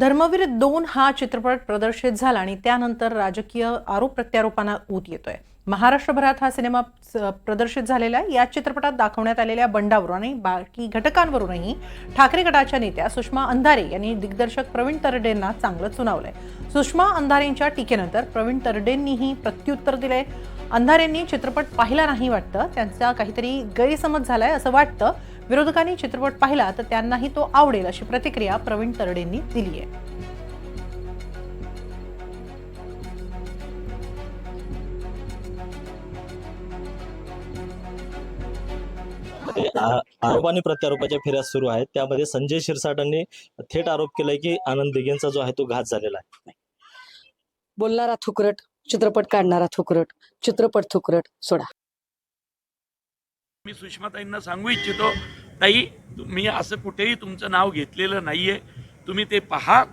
धर्मवीर दोन हा चित्रपट प्रदर्शित झाला आणि त्यानंतर राजकीय आरोप प्रत्यारोपांना ऊत येतोय. महाराष्ट्रभरात हा सिनेमा प्रदर्शित झालेला आहे. या चित्रपटात दाखवण्यात आलेल्या बंडावरून आणि बाकी घटकांवरूनही ठाकरे गटाच्या नेत्या सुषमा अंधारे यांनी दिग्दर्शक प्रवीण तरडेंना चांगलं चुनावलंय. सुषमा अंधारेंच्या टीकेनंतर प्रवीण तरडेंनीही प्रत्युत्तर दिलंय. अंधारेंनी चित्रपट पाहिला नाही वाटतं. त्यांचा काहीतरी गैरसमज झालाय असं वाटतं. विरोधकांनी चित्रपट पाहिला तर त्यांनाही तो आवडेल अशी प्रतिक्रिया प्रवीण तरडेंनी दिली आहे आ- आरोप आणि प्रत्यारोपाच्या फेऱ्या सुरू आहेत. त्यामध्ये संजय शिरसाटांनी थेट आरोप केलाय की आनंद दिघेंचा जो आहे तो घात झालेला आहे. बोलणारा थुकरट चित्रपट काढणारा थुकरट चित्रपट थुकरट सोडा. मी सुषमाताईंना सांगू इच्छितो ताई मी असं कुठेही तुमचं नाव घेतलेलं नाहीये. तुम्ही ते पहा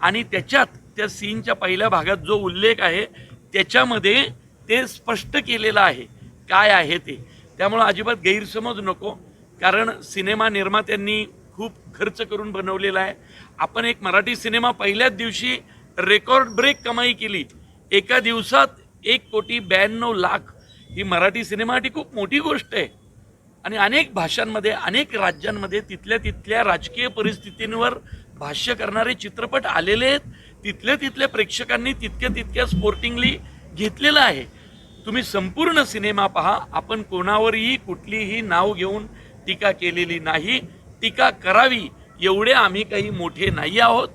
आणि त्याच्यात त्या सीनच्या पहिल्या भागात जो उल्लेख आहे त्याच्यामध्ये ते स्पष्ट केलेलं आहे. काय आहे ते? त्यामुळं अजिबात गैरसमज नको. कारण सिनेमा निर्मात्यांनी खूप खर्च करून बनवलेला आहे. आपण एक मराठी सिनेमा पहिल्याच दिवशी रेकॉर्ड ब्रेक कमाई केली. एका दिवसात एक कोटी ब्याण्णव लाख. ही मराठी सिनेमासाठी खूप मोठी गोष्ट आहे. आणि अनेक भाषांमध्ये अनेक राज्यांमध्ये तिथल्या तिथल्या राजकीय परिस्थितींवर भाष्य करणारे चित्रपट आलेले आहेत. तिथल्या तिथल्या प्रेक्षकांनी तितक्या तितक्या स्पोर्टिंगली घेतलेलं आहे. तुम्ही संपूर्ण सिनेमा पहा. आपण कोणावरही कुठलीही नाव घेऊन टीका केलेली नाही. टीका करावी एवढे आम्ही काही मोठे नाही आहोत.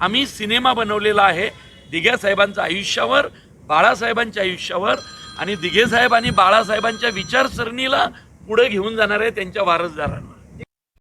आम्ही सिनेमा बनवलेला आहे दिघ्या साहेबांच्या आयुष्यावर बाळासाहेबांच्या आयुष्यावर आणि दिघे साहेब आणि बाळासाहेबांच्या विचारसरणीला पुढे घेऊन जाणार आहे त्यांच्या वारसदारांना